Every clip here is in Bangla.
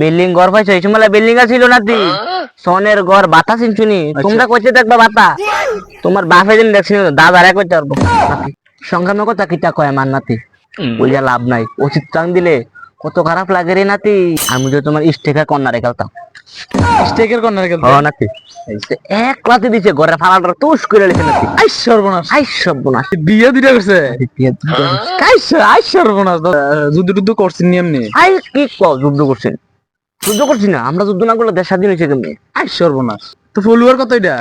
বিল্ডিং ঘর পাইছো? এই সময় বিল্ডিং ছিল নাতি। সনের ঘর বাতা চিনছুনি তোমরা কইতে দেখবা বাতা। তোমার বাপে দিন দেখছি দাদার এক করতে পারব নাতি সংগ্রামের কথা কিটা কয় আমার নাতি? যা লাভ নাই। উচিত চাং দিলে কত খারাপ লাগে রে নাতি। আমি যদি তোমার স্টেকার কন্যা রেখালতাম স্টেকের কর্নার খেলতে? ও নাতি। সে এক লাতি দিছে ঘরে ফালাটা তুষ করে লেছে নাতি। আই সর্বনাশ। আই সব বোনাস বিয়ে দুইটা করছে? কাইছে আই সর্বনাশ। দাদা, যুদ্ধ টুদ্ধ করছেন নি এমনি? আই কি কও যুদ্ধ করছেন? যুদ্ধ করছি না। আমরা যুদ্ধ না করলে দেশ স্বাধীন হয়েছে কেমনি? আই সর্বনাশ। তো ফলোয়ার কত এটা?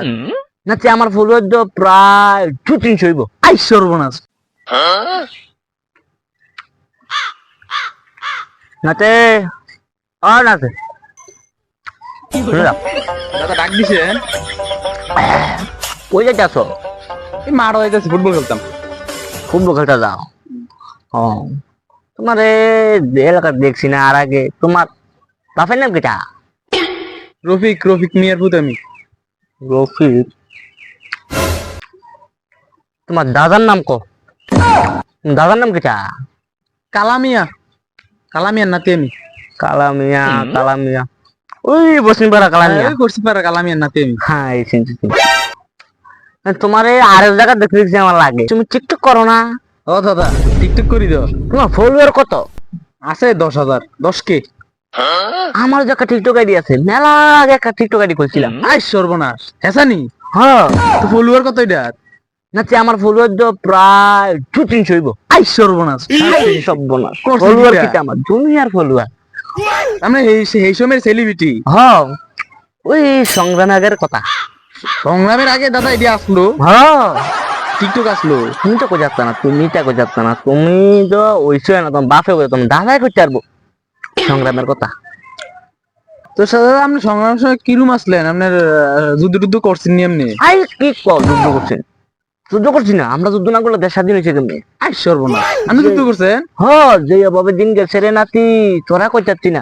নাতি আমার ফলোয়ার তো প্রায় দু তিনশো হইব। আই সর্বনাশ। নাতে ও নাতে শুনে যাও দাদা ডাক দিছে কই যাইতে আসো এই মাঠ হইতেছে ফুটবল খেলতাম। ফুটবল খেলতে যাও। ও তোমার এ এলাকার দেখছি না আর আগে তোমার বাপের নাম কিটা? রফিক রফিক মিয়ার পুত আমি। রফিক। তোমার দাদার নাম কো? দাদার নাম কিটা? কালামিয়া। কালামিয়ার নাতি আমি। কালামিয়া কালামিয়া। ওই বসিমপাড়া কালামিয়া। ওই করছি পারা কালামিয়ার নাতি আমি। হ্যাঁ এই চিনছি চিনছি। তোমার এই আরেক জায়গা দেখতে দেখছি আমার লাগে। তুমি টিকটক করো না? ও দাদা টিকটক করি দাও তোমার ফলোয়ার কত? আছে দশ হাজার দশ কে। আমার যে একটা টিকটক আইডি আছে মেলা আগে একটা টিকটক আইডি করছিলাম আই সর্বনাশ। হেসানি হ্যাঁ। তো ফলোয়ার কত এটা নাচে আমার ফলোয়ার তো প্রায় দু তিনশো হইব। আই সর্বনাশ। সব বোনাস ফলোয়ার কিটা? কিটা? আমার দুনিয়ার ফলোয়ার আমরা এই এই সময়ের সেলিব্রিটি হ্যাঁ। ওই সংগ্রামে আগের কথা। সংগ্রামের আগে দাদা এটি আসলো। হ্যাঁ। টিকটক আসলো। তুমি তো যাচ্ছ না তুমি তা কই না। তুমি তো ওইসব না তোমার বাপে কই তুমি দাদাই করতে পারব। সংগ্রামের কথা। তো দাদা আপনি সংগ্রামের সময় কিরম আসলেন? আপনার যুদ্ধ টুদ্ধ করছেন নি এমনি আই কি যুদ্ধ করছেন? যুদ্ধ করছি না আমরা যুদ্ধ না করলে দেশ স্বাধীন হয়েছে কেমনি? আই আপনি যুদ্ধ করছেন? হ যে বাবা দিন গেছে রে নাতি তোরা কই যাচ্ছি না?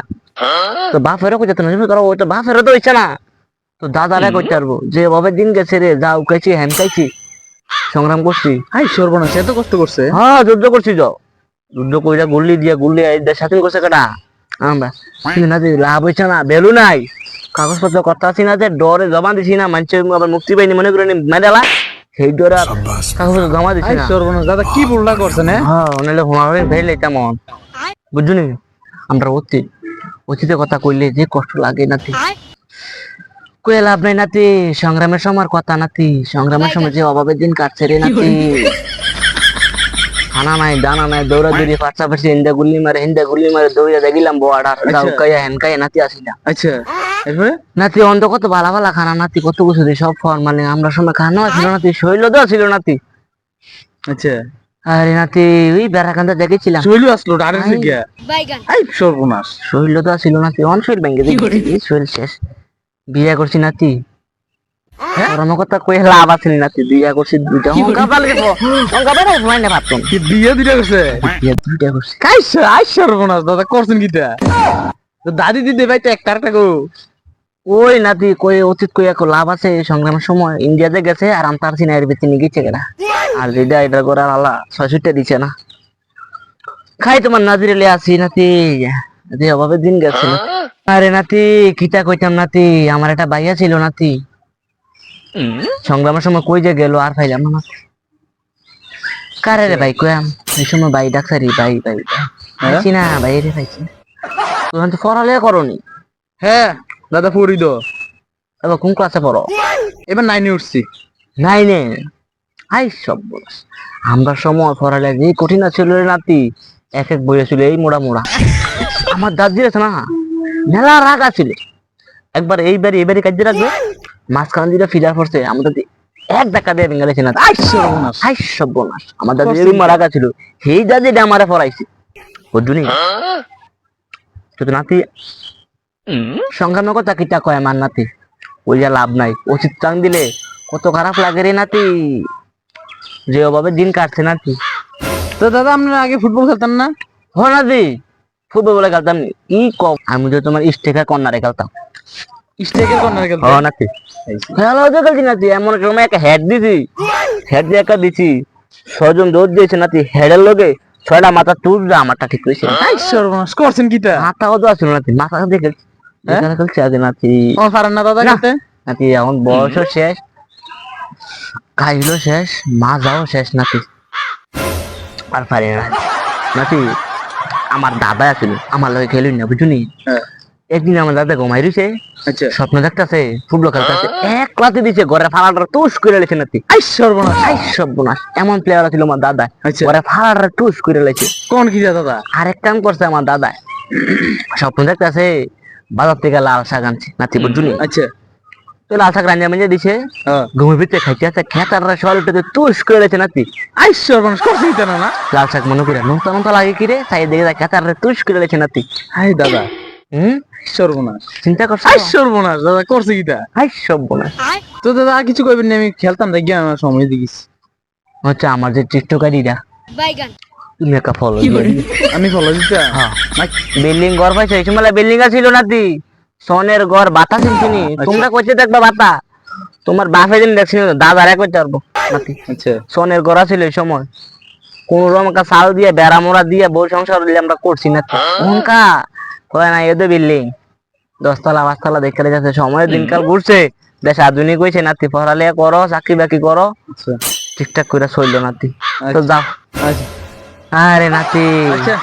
তো বাপেরও কই যাচ্ছে না? তোরা ওইটা বাপেরও তো হইছে না। তো দাদারা কই পারব যে বাবা দিন গেছে রে যা উকাইছি হ্যান খাইছি সংগ্রাম করছি। আই সর্বনাশ এত কষ্ট করছে? হ্যাঁ যুদ্ধ করছি যাও যুদ্ধ কইরা গুল্লি দিয়া গুল্লি এই দেশ স্বাধীন করছে কেটা আমরা কিন্তু নাতি লাভ হইছে না ভ্যালু নাই। কাগজপত্র কথা আছি না যে ডরে জমা দিছি না মানুষের আবার মুক্তি পাইনি মনে করে মেডালা সেই ডরে কাগজপত্র জমা দিছি না। সর্বনাশ দাদা কি ভুলটা করছেন হ্যাঁ নাহলে ভেলে তেমন বুঝলি আমরা অতীত অতীতের কথা কইলে যে কষ্ট লাগে নাতি। কয়ে লাভ নাই নাতি সংগ্রামের সময় কথা নাতি। সংগ্রামের সময় যে অভাবের দিন কাটছে রে নাতি। খানা নাই দানা নাই দৌড়া দৌড়ি পাঁচা পাশে হিন্দা গুল্লি মারে হিন্দা গুল্লি মারে দৌড়িয়া দেখিলাম যাও কাইয়া হেন কাইয়া নাতি আসিলা আচ্ছা এরপরে নাতি অন্ত কত ভালা ভালা খানা নাতি কত কিছু দিয়ে সব ফল মানে আমরা সময় খানো ছিল নাতি শৈল তো ছিল নাতি আচ্ছা আরে নাতি ওই বেড়াকান্দা দেখেছিলাম শৈলু আসলো আই। থেকে আই সর্বনাশ শরীর তো ছিল নাতি অন শরীর ভেঙে দিয়েছি শরীর শেষ বিয়ে করছি নাতি কই লাভ আছে নাতি? বিয়ে করছি দুইটা। হঙ্কা পালে হঙ্কা পালে ভয় না ভাবতাম কি বিয়ে দুইটা করছে? বিয়ে দুইটা করছি। কাইছে আই সর্বনাশ। দাদা করছেন কিটা? তো দাদি দিদি ভাই তো একটা একটা গো। ওই নাতি কই অতীত কই এক লাভ আছে সংগ্রামের সময়? ইন্ডিয়াতে গেছে আর আন্তার সিনা এর ভিতরে নিয়ে গেছে কেনা। আর যেটা এটা করার আলা ছয়ষট্টি দিচ্ছে না। খাই তোমার নাজিরে লে আসি নাতি। যে অভাবে দিন গেছে আরে নাতি কিতা কইতাম নাতি? আমার একটা ভাইয়া ছিল নাতি। সংগ্রামের সময় কই যে গেল আর পাইলাম না। কারে রে ভাই কয়াম এই সময় ভাই ডাক্তারি ভাই ভাই ভাই। পাইছি না ভাই রে পাইছি। না তুমি তো পড়ালেখা করনি? হ্যাঁ দাদা পড়ি দো এবার কোন ক্লাসে পড়ো? এবার নাইনে উঠছি। নাইনে আই সব বলস আমরা সময় পড়ালে যে কঠিন ছিল রে নাতি। এক এক বই ছিল এই মোড়া মোড়া। আমার দাদি আছে না? মেলা রাগ আছিল একবার এইবারে এইবারে কাজে রাখবে মাঝখান দিয়ে ফিলার পড়ছে আমাদের এক ধাক্কা দিয়ে ভেঙে গেছে না। আই সর্বনাশ। আমার দাদি এরকম রাগ আছিল সেই দাদিটা আমারে পড়াইছে। বুঝুনি তো নাতি সংগ্রামের কথা কিটা কয় আমার নাতি? ওই যা লাভ নাই। উচিত চাং দিলে কত খারাপ লাগে রে নাতি। যে অভাবে দিন কাটছে নাতি। তো দাদা আপনারা আগে ফুটবল খেলতাম না? হ নাতি। ফুটবল বলে খেলতাম নি। কি কম? আমি তো তোমার স্টেকার কর্নারে খেলতাম। স্টেকের কর্নার হ খেলতেন নাতি খেলা তো খেলছি নাতি এমন একটা হেড দিছি। হেড দিয়ে একটা দিছি। ছজন দৌড় দিয়েছে নাতি হেডের লগে ছয়টা মাথা আমারটা ঠিক করেছে আই সর্বনাশ করছেন কিটা? মাথাও তো আসলো নাতি? মাথা দেখে হ্যাঁ? এখানে খেলছে আজ নাতি। আমার পারেন না দাদা না। খেলতে? নাতি এখন বয়সও শেষ। খাইলো শেষ মাজাও শেষ নাতি। আর পারি না নাতি আমার দাদা আছিল আমার লগে খেলুন না বুঝুনি হ্যাঁ। একদিন আমার দাদা ঘুমাই রয়েছে আচ্ছা। স্বপ্ন দেখতেছে ফুটবল খেলতেছে এক লাতি দিছে ঘরে ফাড়াটা টুস করে লেছে নাতি। আই সর্বনাশ। আই সর্বনাশ। এমন প্লেয়ার ছিল আমার দাদা। আচ্ছা। ঘরে ফাড়াটা টুস করে লেছে। কোন কি দাদা? আরেক কাম করছে আমার দাদা। স্বপ্ন দেখতেছে বাজার থেকে লাল শাক আনছে নাতি বুঝুনি আচ্ছা। তো লাল শাক রান্না মেজে দিছে হ্যাঁ। ঘুমের ভিতরে খাইতে আছে খেতাররা সকাল উঠে তুস করে লেছে নাতি। আই সর্বনাশ করছেন না? লাল শাক মনে করে নৌতা নৌতা লাগে কি রে? তাই দেখে খেতাররা তুস করে লেছে নাতি। আই দাদা। হুম সর্বনাশ। চিন্তা করছ আই সর্বনাশ দাদা করছে কিটা? হাই সব তো দাদা কিছু কইবেন না আমি খেলতাম দেখি আমার সময় দিকিস হচ্ছে আমার যে টিকটক বাইগান। তুমি একটা ফলো আমি ফলো দিতে? হ্যাঁ। বিল্ডিং ঘর পাইছে? এই সময় বিল্ডিং ছিল নাতি। সনের ঘর বাতা চিনছিনি তোমরা কইতে দেখবা বাতা। তোমার বাপে দিন দেখছিনি দাদারা কইতে পারব নাতি। আচ্ছা। সনের ঘর ছিল এই সময়। কোন রকম চাল দিয়ে বেড়া মোড়া দিয়ে বউ সংসার দিয়ে আমরা করছি না তো। কয় না এদের বিল্ডিং। দশতলা পাঁচতলা দেখতে যাচ্ছে সময় দিনকাল ঘুরছে। দেশ আধুনিক হয়েছে নাতি পড়ালেখা করো চাকরি বাকরি করো। আচ্ছা। ঠিকঠাক করে চলল নাতি। তো আচ্ছা। যাও। আচ্ছা। আরে নাতি আচ্ছা।